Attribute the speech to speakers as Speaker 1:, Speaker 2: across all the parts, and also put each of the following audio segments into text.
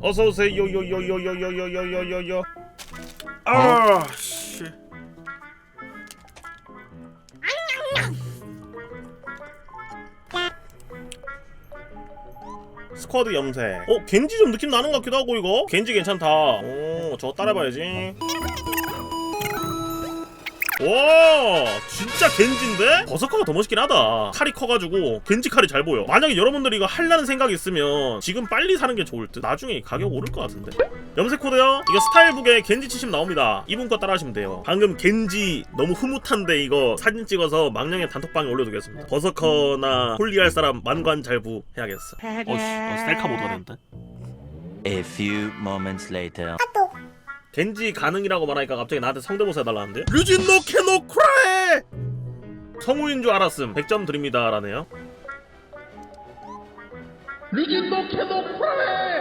Speaker 1: 어서 오세요 요요요요요요요요요요 아 씨. 스쿼드 염색 어 겐지 좀 느낌 나는 것 같기도 하고 이거 겐지 괜찮다 오 저거 따라해봐야지 와 진짜 겐지인데? 버서커가 더 멋있긴 하다. 칼이 커가지고 겐지 칼이 잘 보여. 만약에 여러분들이 이거 할라는 생각이 있으면 지금 빨리 사는 게 좋을 듯. 나중에 가격 오를 것 같은데. 염색 코드요? 이거 스타일북에 겐지 치시면 나옵니다. 이분 거 따라 하시면 돼요. 방금 겐지 너무 흐뭇한데 이거 사진 찍어서 망령의 단톡방에 올려두겠습니다. 버서커나 홀리할 사람 만관잘부 해야겠어. 어, 어 셀카 모드가 됐는데?
Speaker 2: A few moments later.
Speaker 1: 겐지 가능이라고 말하니까 갑자기 나한테 성대모사 해달라는데? 류진 노 캐노 크라이 성우인 줄 알았음. 100점 드립니다 라네요. 류진 노 캐노 크라이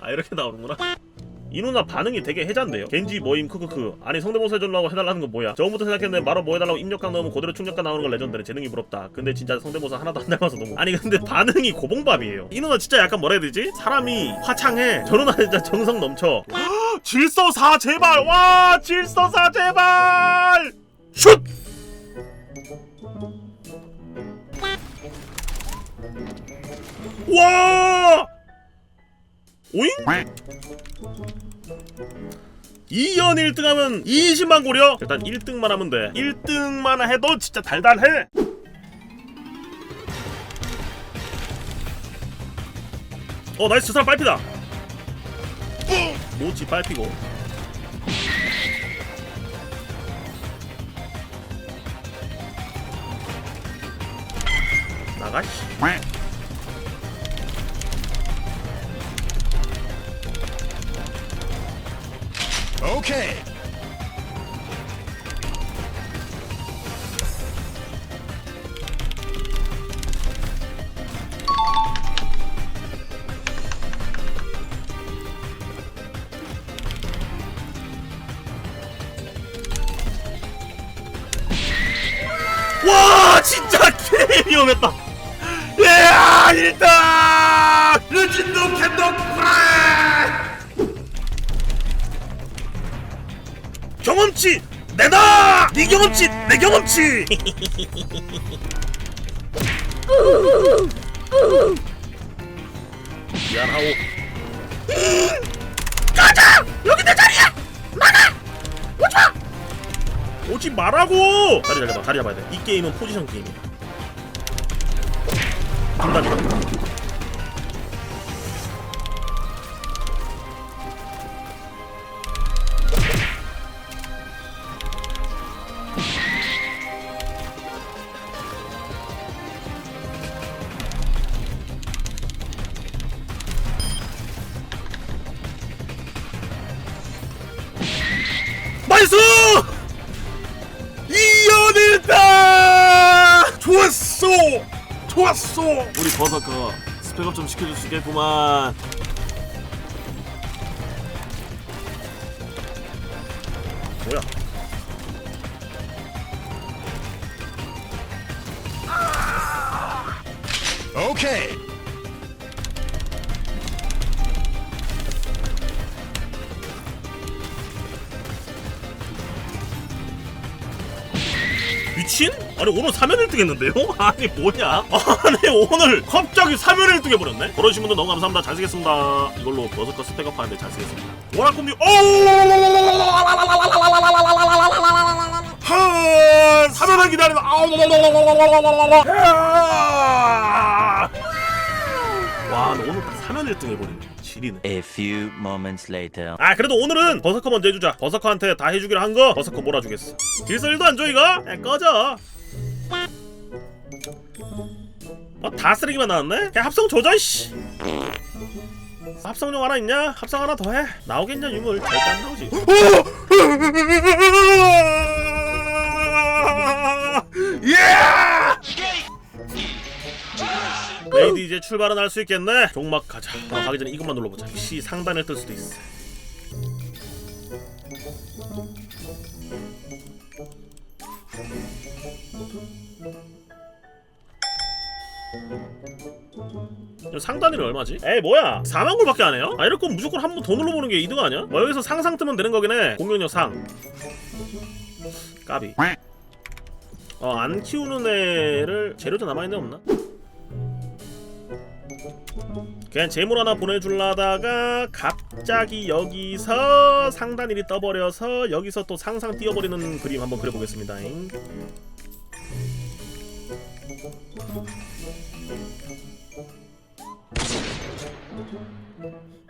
Speaker 1: 아 이렇게 나오는구나 이 누나 반응이 되게 해잔데요? 겐지 모임 크크크. 아니 성대모사 해달라고 해달라는 건 뭐야? 처음부터 생각했는데 바로 뭐 해달라고 입력강 넣으면 그대로 충격가 나오는 건 레전드네. 재능이 부럽다. 근데 진짜 성대모사 하나도 안 닮아서 너무. 아니 근데 반응이 고봉밥이에요. 이 누나 진짜 약간 뭐라 해야 되지? 사람이 화창해. 저 누나 진짜 정성 넘쳐. 질서사 제발! 와 질서사 제발! 슛! 와! 오잉? 2연 1등 하면 20만 고려 일단 1등만 하면 돼. 1등만 해도 진짜 달달해. 어 나이스. 저 사람 빨피다. 모치 빨피고. 나가 씨
Speaker 3: Okay.
Speaker 1: 와 진짜 개 위험했다 예 1등 르진도 캔도 프라 경험치 내놔! 네 경험치 내 경험치! 미안하오. 가자! 여기 내 자리야! 막아! 오지마! 오지 말라고! 자리 잡아 자리 잡아야 돼이 게임은 포지션 게임이야. 중단이다 나이스! 이연일다! 좋았어! 좋았어! 우리 버서커 스펙업 좀 시켜줄 수 있겠구만 뭐야?
Speaker 3: Okay.
Speaker 1: 미친? 아니 오늘 3연 1등 했는데요? 아니 뭐냐? 아니 오늘 갑자기 3연 1등 해버렸네? 그러신 분들 너무 감사합니다 잘 쓰겠습니다 이걸로 버스커 스펙업 하는데 잘 쓰겠습니다 워라콤님 오! 하 3연을 기다리다 와, 너 오늘 딱 3연 1등 해버리네. 지리네.
Speaker 2: A few moments later.
Speaker 1: 아, 그래도 오늘은 버서커 먼저 해주자. 버서커한테 다 해주기로 한 거 버서커 몰아주겠어. 질서일도 안 줘, 이거? 야, 꺼져. 어, 다 쓰레기만 나왔네? 그냥 합성 조져, 씨. 합성용 하나 있냐? 합성 하나 더 해. 나오겠냐, 유물? 절대 안 나오지. 레이드 이제 출발은 할 수 있겠네. 종막 가자. 어, 가기 전에 이것만 눌러보자. 혹시 상단에 뜰 수도 있어. 상단일이 얼마지? 에이 뭐야 4만 골밖에 안 해요? 아 이럴 거면 무조건 한 번 더 눌러보는 게 이득 아니야? 어, 여기서 상상 뜨면 되는 거긴 해 공격력 상 까비 어 안 키우는 애를 재료도 남아있는 애 없나? 그냥 재물 하나 보내줄라다가 갑자기 여기서 상단 일이 떠버려서 여기서 또 상상 띄워버리는 그림 한번 그려보겠습니다.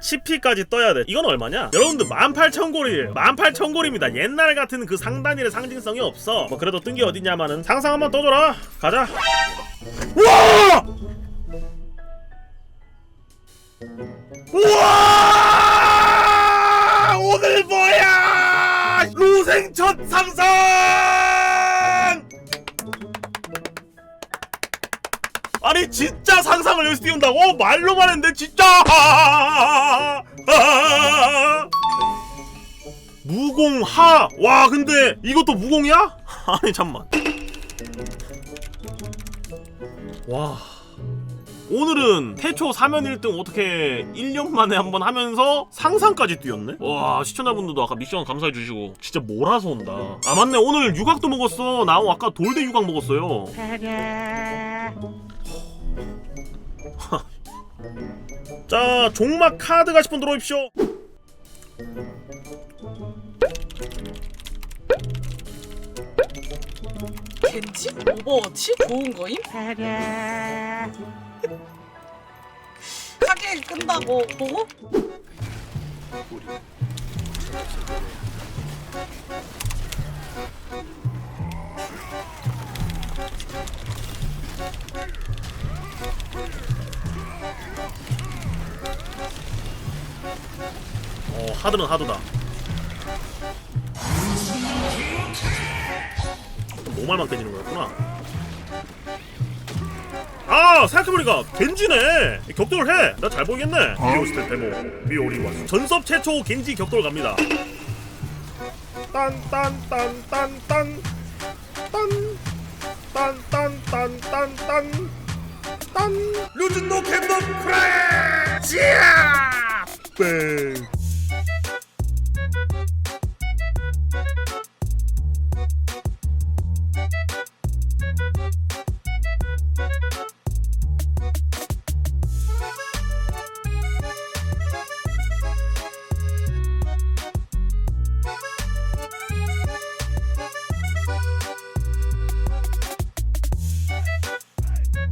Speaker 1: CP까지 떠야 돼. 이건 얼마냐? 여러분들 18,000골이에요. 18,000골입니다. 옛날 같은 그 상단일의 상징성이 없어. 뭐 그래도 뜬 게 어딨냐마는 상상 한번 떠줘라. 가자. 와! 우와! 오늘 뭐야? 로생 첫 상상! 아니 진짜 상상을 여기서 띄운다고? 말로만 했는데 진짜! 무공하! 와 근데 이것도 무공이야? 아니 잠만 와 오늘은 태초 3연 1등 어떻게 1년 만에 한번 하면서 상상까지 뛰었네? 와 시청자분들도 아까 미션 감사해주시고 진짜 몰아서 온다 아 맞네 오늘 유각도 먹었어 나 아까 돌대 유각 먹었어요 자 종막 카드 가실 분 들어오십시오
Speaker 4: 겐지? 오버워치? 좋은 거임? 하게 끈다고 보고?
Speaker 1: 어 하드는 하드다. 노말만 깨지는 거였구나 아 생각해보니까 겐지네. 격돌 해나 잘 보이겠네. 미오스텔 데모. 미오리와 전섭 최초 겐지 격돌 갑니다. 딴딴딴딴딴. 딴딴딴딴딴딴. 딴. 루즈노 캔덤 크래 지야 뺑